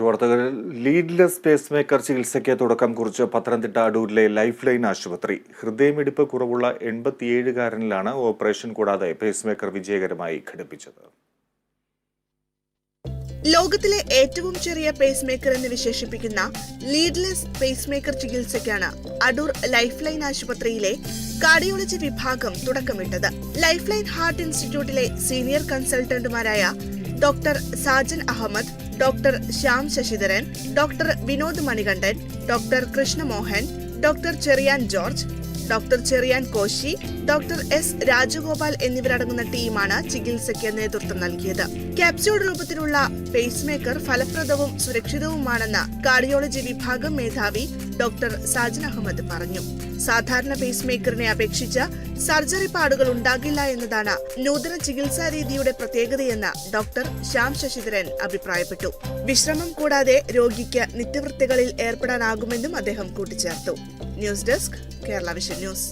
വാർത്തകൾ leadless pace maker ചികിത്സയ്ക്ക് തുടക്കം കുറിച്ച് പത്തനംതിട്ട അടൂരിലെ ലൈഫ് ലൈൻ ആശുപത്രി. ഹൃദയമിടിപ്പ് കുറവുള്ള എൺപത്തിയേഴുകാരനിലാണ് ഓപ്പറേഷൻ കൂടാതെ പേസ് മേക്കർ വിജയകരമായി ഘടിപ്പിച്ചത്. ലോകത്തിലെ ഏറ്റവും ചെറിയ പേസ് മേക്കർ എന്ന് വിശേഷിപ്പിക്കുന്ന ലീഡ്ലെസ് പേസ് മേക്കർ ചികിത്സയ്ക്കാണ് അടൂർ ലൈഫ് ലൈൻ ആശുപത്രിയിലെ കാർഡിയോളജി വിഭാഗം തുടക്കമിട്ടത്. ലൈഫ് ലൈൻ ഹാർട്ട് ഇൻസ്റ്റിറ്റ്യൂട്ടിലെ senior കൺസൾട്ടന്റുമാരായ doctor Sajan Ahmed doctor Shyam Sasidharan doctor Vinod Manikandan doctor Krishnamohan doctor Cherian George doctor Cherian Koshy doctor S Rajagopal എന്നിവരടങ്ങുന്ന ടീമാണ് ചികിത്സയ്ക്ക് നേതൃത്വം നൽകിയത്. ക്യാപ്സ്യൂൾ രൂപത്തിലുള്ള പേസ് മേക്കർ ഫലപ്രദവും സുരക്ഷിതവുമാണെന്ന് കാർഡിയോളജി വിഭാഗം മേധാവി ഡോക്ടർ സാജൻ അഹമ്മദ് പറഞ്ഞു. സാധാരണ പേസ് മേക്കറിനെ അപേക്ഷിച്ച് സർജറി പാടുകൾ ഉണ്ടാകില്ല എന്നതാണ് നൂതന ചികിത്സാ രീതിയുടെ പ്രത്യേകതയെന്ന് ഡോക്ടർ ശ്യാം ശശിധരൻ അഭിപ്രായപ്പെട്ടു. വിശ്രമം കൂടാതെ രോഗിക്ക് നിത്യവൃത്തികളിൽ ഏർപ്പെടാനാകുമെന്നും അദ്ദേഹം കൂട്ടിച്ചേർത്തു. News desk Kerala vision news.